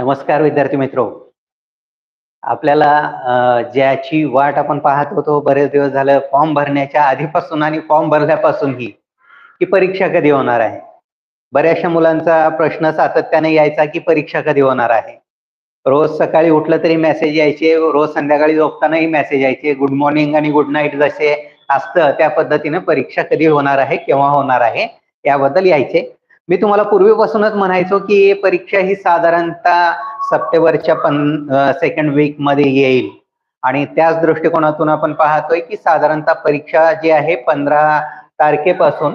नमस्कार विद्यार्थी मित्रो. आपल्याला ज्याची वाट आपण पाहत होतो बरेच दिवस झालं फॉर्म भरण्याच्या आधीपासून आणि फॉर्म भरल्यापासूनही की परीक्षा कधी होणार आहे? बऱ्याचशा मुलांचा प्रश्न सातत्याने यायचा की परीक्षा कधी होणार आहे? रोज सकाळी उठलं तरी मेसेज यायचे रोज संध्याकाळी झोपतानाही मेसेज यायचे गुड मॉर्निंग आणि गुड नाईट जसे असतं त्या पद्धतीने परीक्षा कधी होणार आहे केव्हा होणार आहे याबद्दल यायचे. मी तुम्हाला पूर्वीपासूनच म्हणायचो की परीक्षा ही साधारणतः सप्टेंबरच्या पण सेकंड वीकमध्ये येईल. आणि त्याच दृष्टिकोनातून आपण पाहतोय की साधारणतः परीक्षा जी आहे पंधरा तारखेपासून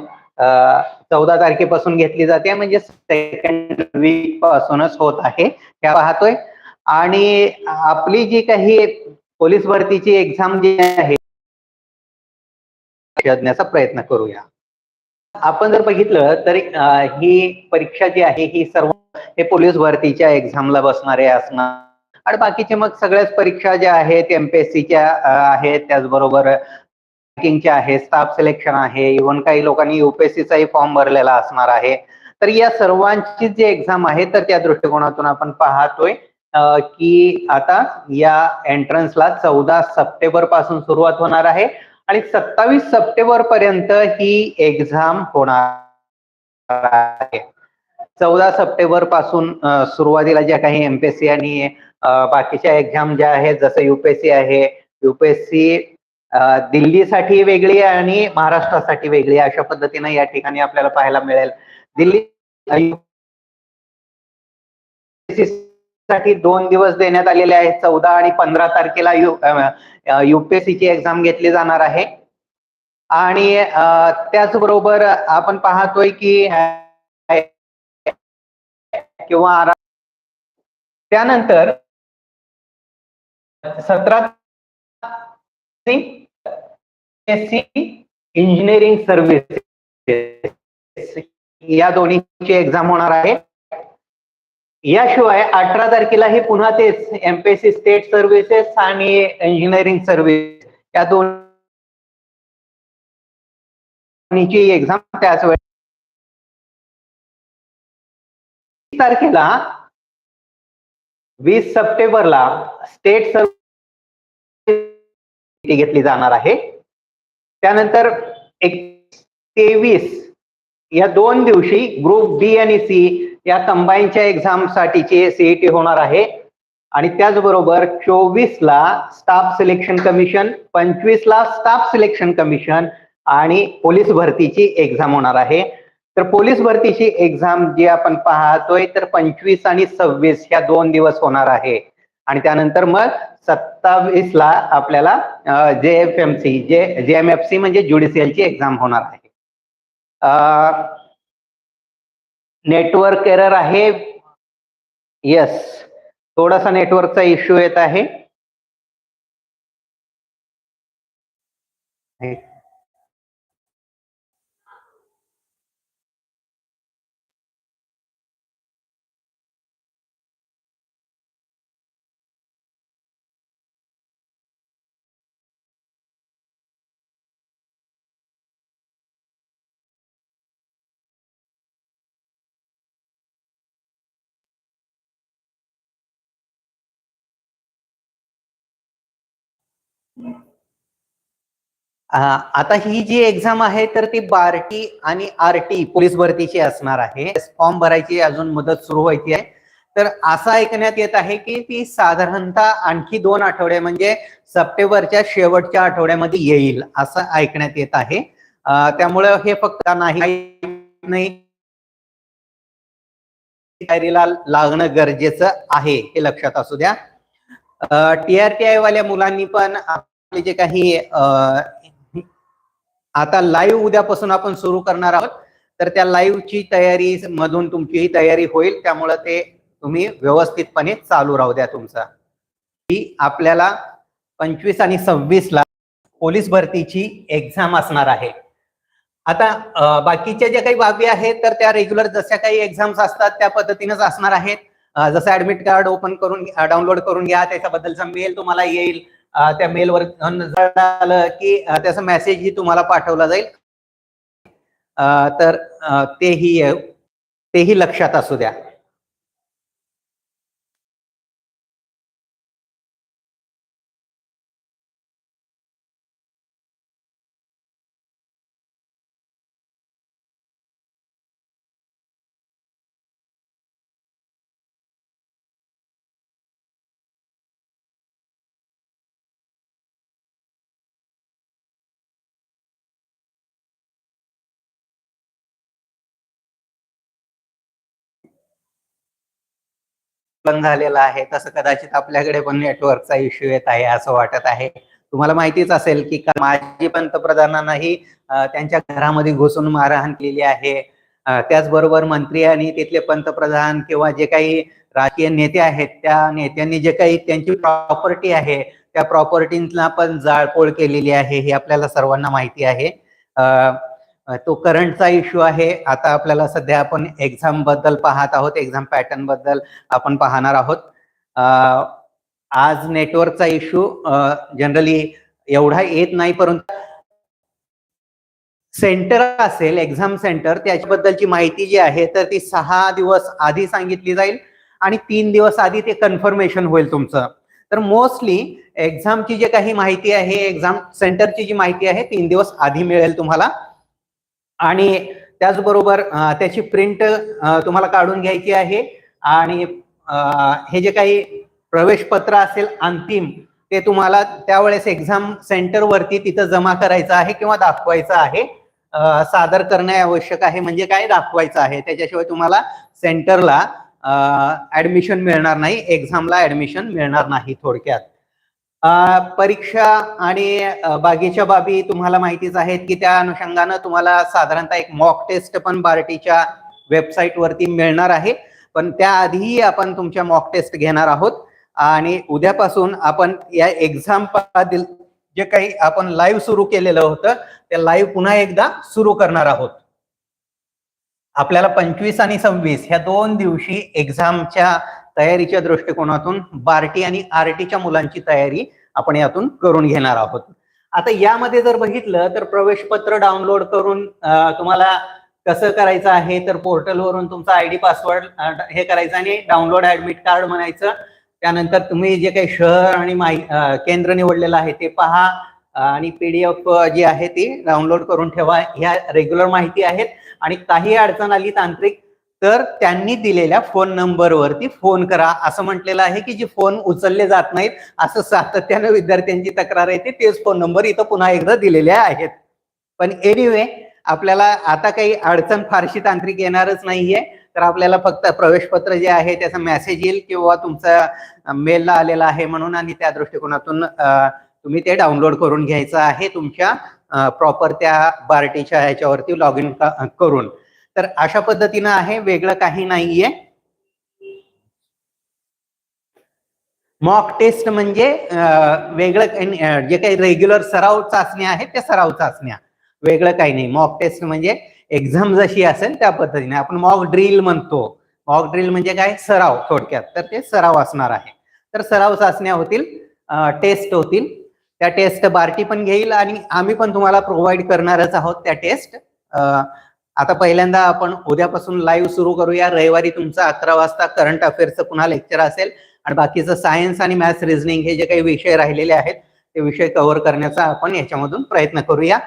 चौदा तारखेपासून घेतली जाते. म्हणजे सेकंड वीक पासूनच होत आहे. त्या पाहतोय. आणि आपली जी काही पोलीस भरतीची एक्झाम जी आहे शोधण्याचा प्रयत्न करूया. आपण जर बघितलं तर ही परीक्षा जी आहे ही सर्व हे पोलीस भरतीच्या एक्झामला बसणारे असणार. आणि बाकीचे मग सगळ्याच परीक्षा ज्या आहेत एमपीएससीच्या आहेत त्याचबरोबर बँकिंगच्या आहे स्टाफ सिलेक्शन आहे इव्हन काही लोकांनी युपीएससीचाही फॉर्म भरलेला असणार आहे. तर या सर्वांची जी एक्झाम आहे तर त्या दृष्टिकोनातून आपण पाहतोय की आता या एंट्रन्सला चौदा सप्टेंबरपासून सुरुवात होणार आहे. आणि सत्तावीस सप्टेंबर पर्यंत ही एक्झाम होणार आहे. चौदा सप्टेंबरपासून सुरुवातीला ज्या काही एमपीएससी आणि बाकीच्या एक्झाम ज्या आहेत जसं युपीएससी आहे युपीएससी दिल्लीसाठी वेगळी आहे आणि महाराष्ट्रासाठी वेगळी आहे. अशा पद्धतीने या ठिकाणी आपल्याला पाहायला मिळेल. दिल्ली साठी दोन दिवस देण्यात आलेले आहेत. चौदा आणि पंधरा तारखेला यु युपीएससीची एक्झाम घेतली जाणार आहे. आणि त्याचबरोबर आपण पाहतोय की किंवा त्यानंतर सतरा इंजिनिअरिंग सर्व्हिस या दोन्हीची एक्झाम होणार आहे. याशिवाय अठरा तारखेला हे पुन्हा तेच एमपीएससी स्टेट सर्व्हिसेस आणि इंजिनिअरिंग सर्व्हिस या दोन्हीची एक्झाम त्याच वेळेस. तारखेला वीस सप्टेंबरला स्टेट सर्व्हिस घेतली जाणार आहे. त्यानंतर एक तेवीस या दोन दिवशी ग्रुप बी आणि सी या कंबाईनच्या एक्झाम साठीची सीईटी होणार आहे. आणि त्याचबरोबर चोवीस ला स्टाफ सिलेक्शन कमिशन पंचवीस ला स्टाफ सिलेक्शन कमिशन आणि पोलीस भरतीची एक्झाम होणार आहे. तर पोलीस भरतीची एक्झाम जी आपण पाहतोय तर पंचवीस आणि सव्वीस ह्या दोन दिवस होणार आहे. आणि त्यानंतर मग सत्तावीस ला आपल्याला जे एफ एम सी जे जे एम एफ सी म्हणजे ज्युडिशियलची एक्झाम होणार आहे. नेटवर्क एरर आहे? येस थोडासा नेटवर्कचा इश्यू येत आहे. आता ही जी एक्झाम आहे तर ती बार्टी आणि आरटी पोलीस भरतीची असणार आहे. फॉर्म भरायची अजून मुदत सुरू व्हायची आहे. तर असं ऐकण्यात येत आहे की ती साधारणतः आणखी दोन आठवडे म्हणजे सप्टेंबरच्या शेवटच्या आठवड्यामध्ये येईल असं ऐकण्यात येत आहे. त्यामुळे हे फक्त नाही नाही. तयारीला लागणं गरजेचं आहे हे लक्षात असू द्या. टीआरटीआय वाल्या मुलांनी पण आपले जे काही आता लाईव्ह उद्यापासून आपण सुरू करणार आहोत. तर त्या लाईव्हची तयारी मधून तुमचीही तयारी होईल. त्यामुळे ते तुम्ही व्यवस्थितपणे चालू राहू द्या तुमचा. ही आपल्याला पंचवीस आणि सव्वीस ला पोलीस भरतीची एक्झाम असणार आहे. आता बाकीच्या ज्या काही बाबी आहेत तर त्या रेग्युलर जशा काही एक्झाम्स असतात त्या पद्धतीनेच असणार आहेत. जसं ऍडमिट कार्ड ओपन करून डाउनलोड करून घ्या. त्याच्याबद्दलचा मेल तुम्हाला येईल. त्या मेलवर आलं की अ, त्याचा मेसेजही तुम्हाला पाठवला जाईल. तर तेही तेही लक्षात असू द्या. झालेला आहे तसं कदाचित आपल्याकडे पण नेटवर्कचा इश्यू येत आहे असं वाटत आहे. तुम्हाला माहितीच असेल की का- माजी पंतप्रधानांनाही त्यांच्या घरामध्ये घुसून मारहाण केलेली आहे. त्याचबरोबर मंत्री आणि तिथले पंतप्रधान किंवा जे काही राजकीय नेते आहेत त्या नेत्यांनी जे काही त्यांची प्रॉपर्टी आहे त्या प्रॉपर्टीला पण जाळपोळ केलेली आहे हे आपल्याला सर्वांना माहिती आहे. तो करंटचा इश्यू आहे. आता आपल्याला सध्या आपण एक्झामबद्दल पाहत आहोत. एक्झाम पॅटर्नबद्दल आपण पाहणार आहोत. आज नेटवर्कचा इश्यू जनरली एवढा येत नाही परंतु सेंटर असेल एक्झाम सेंटर त्याच्याबद्दलची माहिती जी आहे तर ती सहा दिवस आधी सांगितली जाईल आणि तीन दिवस आधी ते कन्फर्मेशन होईल तुमचं. तर मोस्टली एक्झामची जे काही माहिती आहे एक्झाम सेंटरची जी माहिती आहे तीन दिवस आधी मिळेल तुम्हाला. आणि त्याचबरोबर त्याची प्रिंट तुम्हाला काढून घ्यायची आहे. आणि हे जे काही प्रवेश पत्र असेल अंतिम ते तुम्हाला त्यावेळेस एक्झाम सेंटरवरती तिथं जमा करायचं आहे किंवा दाखवायचं आहे. सादर करणे आवश्यक आहे म्हणजे काय दाखवायचं आहे? त्याच्याशिवाय तुम्हाला सेंटरला ऍडमिशन मिळणार नाही एक्झामला ऍडमिशन मिळणार नाही थोडक्यात. परीक्षा आणि बाकीच्या बाबी तुम्हाला माहितीच आहेत की त्या अनुषंगानं तुम्हाला साधारणतः एक मॉक टेस्ट पण बार्टीच्या वेबसाईट वरती मिळणार आहे. पण त्याआधीही आपण तुमच्या मॉक टेस्ट घेणार आहोत. आणि उद्यापासून आपण या एक्झाम जे काही आपण लाईव्ह सुरू केलेलं होतं ते लाईव्ह पुन्हा एकदा सुरू करणार आहोत. आपल्याला पंचवीस आणि सव्वीस ह्या दोन दिवशी एक्झामच्या तयारीच्या दृष्टिकोनातून बार्टी आणि आरटीच्या मुलांची तयारी आपण यातून करून घेणार आहोत. आता यामध्ये जर बघितलं तर प्रवेशपत्र डाउनलोड करून तुम्हाला कसं करायचं आहे तर पोर्टलवरून तुमचा आय डी पासवर्ड हे करायचं आणि डाउनलोड ऍडमिट कार्ड म्हणायचं. त्यानंतर तुम्ही जे काही शहर आणि माहि केंद्र निवडलेलं आहे ते पहा आणि पीडीएफ जी आहे ती डाउनलोड करून ठेवा. ह्या रेग्युलर माहिती आहेत आणि काही अडचण आली तांत्रिक तर त्यांनी दिलेल्या फोन नंबरवरती फोन करा. असं म्हटलेलं आहे की जे फोन उचलले जात नाहीत असं सातत्यानं विद्यार्थ्यांची तक्रार येते तेच फोन नंबर इथं पुन्हा एकदा दिलेले आहेत. पण एनिवे आपल्याला आता काही अडचण फारशी तांत्रिक येणारच नाहीये. तर आपल्याला फक्त प्रवेशपत्र जे आहे त्याचा मेसेज येईल किंवा तुमचा मेलला आलेला आहे म्हणून आणि त्या दृष्टिकोनातून तुम्ही ते डाउनलोड करून घ्यायचं आहे तुमच्या प्रॉपर त्या बार्टीच्या ह्याच्यावरती लॉग इन करून. तर अशा पद्धतीनं आहे वेगळं काही नाहीये. मॉक टेस्ट म्हणजे वेगळं जे काही रेग्युलर सराव चाचण्या आहेत त्या सराव चाचण्या. वेगळं काही नाही. मॉक टेस्ट म्हणजे एक्झाम जशी असेल त्या पद्धतीने. आपण मॉक ड्रिल म्हणतो. मॉक ड्रिल म्हणजे काय? सराव थोडक्यात. तर ते सराव असणार आहे. तर सराव चाचण्या होतील टेस्ट होतील. त्या टेस्ट बार्टी पण घेईल आणि आम्ही पण तुम्हाला प्रोव्हाइड करणारच आहोत त्या टेस्ट आता पहिल्यांदा आपण उद्यापासून लाईव्ह सुरू करूया. रविवारी तुमचं अकरा वाजता करंट अफेअरचं पुन्हा लेक्चर असेल. आणि बाकीचं सायन्स आणि मॅथ्स रिझनिंग हे जे काही विषय राहिलेले आहेत ते विषय कव्हर करण्याचा आपण याच्यामधून प्रयत्न करूया.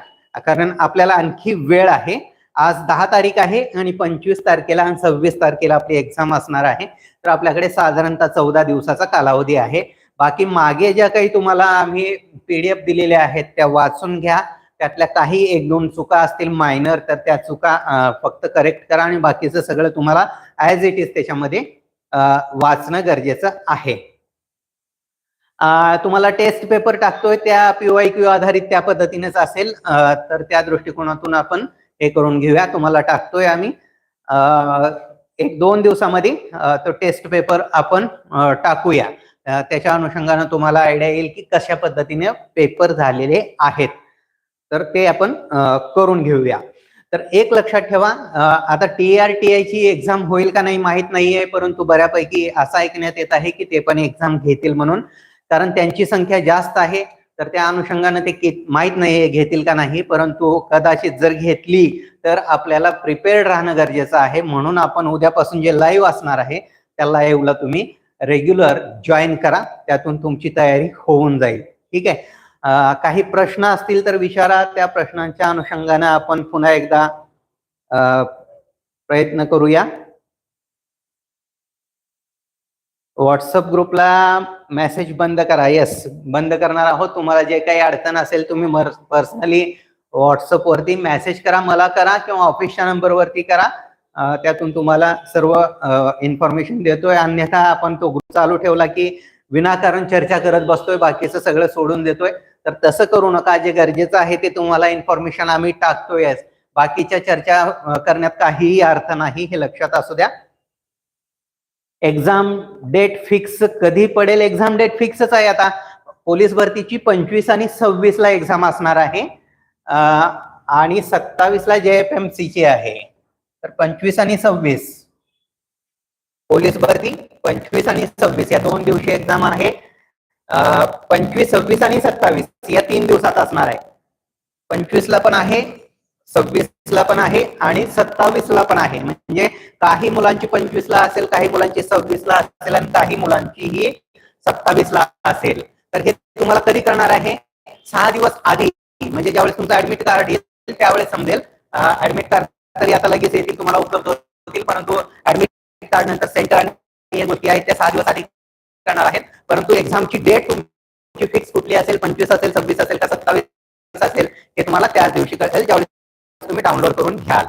कारण आपल्याला आणखी वेळ आहे. आज दहा तारीख आहे आणि पंचवीस तारखेला आणि सव्वीस तारखेला आपली एक्झाम असणार आहे. तर आपल्याकडे साधारणतः चौदा दिवसाचा कालावधी आहे. बाकी मागे ज्या काही तुम्हाला आम्ही पीडीएफ दिलेल्या आहेत त्या वाचून घ्या. त्यातल्या काही एक दोन चुका असतील मायनर तर त्या चुका फक्त करेक्ट करा आणि बाकीचं सगळं तुम्हाला ॲज इट इज त्याच्यामध्ये वाचणं गरजेचं आहे. तुम्हाला टेस्ट पेपर टाकतोय त्या पीवाय क्यू आधारित त्या पद्धतीनेच असेल. तर त्या दृष्टिकोनातून आपण हे करून घेऊया. तुम्हाला टाकतोय आम्ही. एक दोन दिवसामध्ये तो टेस्ट पेपर आपण टाकूया. त्याच्या अनुषंगानं तुम्हाला आयडिया येईल की कशा पद्धतीने पेपर झालेले आहेत. तर ते आपण करून घेऊया. तर एक लक्षात ठेवा आता टी आर टी आय ची एक्झाम होईल का नाही माहीत नाहीये परंतु बऱ्यापैकी असं ऐकण्यात येत आहे की ते पण एक्झाम घेतील म्हणून. कारण त्यांची संख्या जास्त आहे तर त्या अनुषंगाने ते माहीत नाही घेतील का नाही परंतु कदाचित जर घेतली तर आपल्याला प्रिपेअर्ड राहणं गरजेचं आहे. म्हणून आपण उद्यापासून जे लाईव्ह असणार आहे त्या लाईव्हला तुम्ही रेग्युलर जॉईन करा त्यातून तुमची तयारी होऊन जाईल. ठीक आहे? काही प्रश्न असतील तर विचारा. त्या प्रश्नांच्या अनुषंगानं आपण पुन्हा एकदा प्रयत्न करूया. व्हॉट्सअप ग्रुपला मेसेज बंद करा. येस बंद करणार आहोत. तुम्हाला जे काही अडचण असेल तुम्ही पर्सनली व्हॉट्सअप वरती मेसेज करा. मला करा किंवा ऑफिसच्या नंबर वरती करा. त्यातून तुम्हाला सर्व इन्फॉर्मेशन देतोय. अन्यथा आपण तो ग्रुप चालू ठेवला की विनाकारण चर्चा करत बसतोय बाकीचं सगळं सोडून देतोय. तर तसं करू नका जे गरजेचं आहे ते तुम्हाला इन्फॉर्मेशन आम्ही टाकतोयच बाकीच्या चर्चा करण्यात काहीही अर्थ नाही हे लक्षात असू द्या. एक्झाम डेट फिक्स कधी पडेल? एक्झाम डेट फिक्सच आहे आता. पोलीस भरतीची पंचवीस आणि सव्वीस ला एक्झाम असणार आहे. आणि सत्तावीस ला जे एफ एम सी ची आहे. तर पंचवीस आणि सव्वीस. पोलीस भरती पंचवीस आणि सव्वीस. या दोन दिवशी एक्झाम आहे. पंचवीस सव्वीस आणि सत्तावीस या तीन दिवसात असणार आहे. पंचवीस ला पण आहे सव्वीस ला पण आहे आणि सत्तावीस ला पण आहे. म्हणजे काही मुलांची पंचवीस ला असेल काही मुलांची सव्वीस ला असेल आणि काही मुलांची ही सत्तावीस ला असेल. तर हे तुम्हाला कधी करणार आहे? सहा दिवस आधी. म्हणजे ज्यावेळेस तुमचं ऍडमिट कार्ड येईल त्यावेळेस समजेल. ऍडमिट कार्ड तरी आता लगेच येतील तुम्हाला उपलब्ध होतील परंतु ऍडमिट कार्ड नंतर सेंटर या गोष्टी आहेत त्या सहा दिवस आधी करणार आहेत. परंतु एक्झामची डेट तुमची फिक्स कुठली असेल पंचवीस असेल सव्वीस असेल का सत्तावीस असेल हे तुम्हाला त्याच दिवशी कळेल ज्यावेळेस तुम्ही डाउनलोड करून घ्याल.